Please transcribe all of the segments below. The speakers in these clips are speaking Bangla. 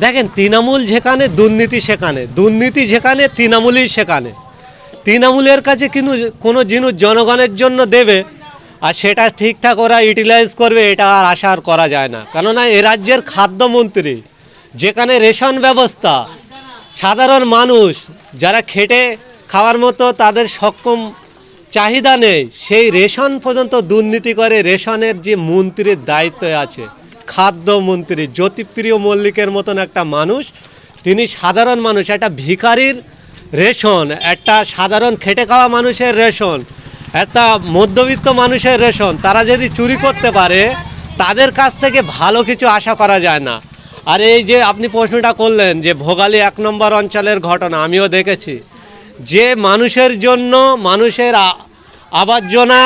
দেখেন, তৃণমূল যেখানে, দুর্নীতি সেখানে। দুর্নীতি যেখানে, তৃণমূলই সেখানে। তৃণমূলের কাছে কিন্তু কোনো জিনিস জনগণের জন্য দেবে, আর সেটা ঠিকঠাক ওরা ইউটিলাইজ করবে, এটা আর আশা আর করা যায় না। কেননা, এ রাজ্যের খাদ্যমন্ত্রী, যেখানে রেশন ব্যবস্থা, সাধারণ মানুষ, যারা খেটে খাওয়ার মতো তাদের সক্ষম চাহিদা নেই, সেই রেশন পর্যন্ত দুর্নীতি করে রেশনের যে মন্ত্রীর দায়িত্বে আছে খাদ্যমন্ত্রী, জ্যোতিপ্রিয় মল্লিকের মতন একটা মানুষ। তিনি সাধারণ মানুষ, একটা ভিখারির রেশন, একটা সাধারণ খেটে খাওয়া মানুষের রেশন, একটা মধ্যবিত্ত মানুষের রেশন। তারা যদি চুরি করতে পারে, তাদের কাছ থেকে ভালো কিছু আশা করা যায় না। আর এই যে আপনি প্রশ্নটা করলেন যে ভোগালী এক নম্বর অঞ্চলের ঘটনা, আমিও দেখেছি। যে মানুষের জন্য, মানুষের আবর্জনা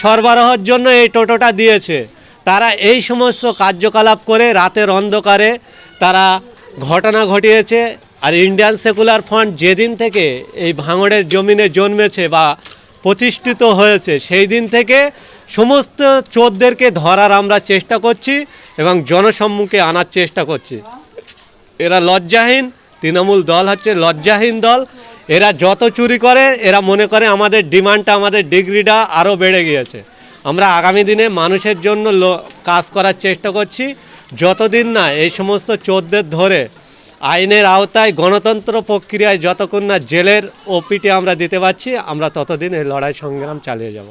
সরবরাহের জন্য এই টোটোটা দিয়েছে। তারা এই সমস্ত কার্যকলাপ করে রাতের অন্ধকারে তারা ঘটনা ঘটিয়েছে আর ইন্ডিয়ান সেকুলার ফ্রন্ট যেদিন থেকে এই ভাঙড়ের জমিনে জন্মেছে বা প্রতিষ্ঠিত হয়েছে, সেই দিন থেকে সমস্ত চোরদেরকে ধরার আমরা চেষ্টা করছি এবং জনসম্মুখে আনার চেষ্টা করছি। এরা লজ্জাহীন, তৃণমূল দল হচ্ছে লজ্জাহীন দল। এরা যত চুরি করে, এরা মনে করে আমাদের ডিমান্ডটা, আমাদের ডিগ্রিটা আরও বেড়ে গিয়েছে। আমরা আগামী দিনে মানুষের জন্য কাজ করার চেষ্টা করছি। যতদিন না এই সমস্ত চোরদের ধরে আইনের আওতায় গণতন্ত্র প্রক্রিয়ায় যতক্ষণ না জেলের ওপিটি আমরা দিতে পারছি, আমরা ততদিন এই লড়াই সংগ্রাম চালিয়ে যাব।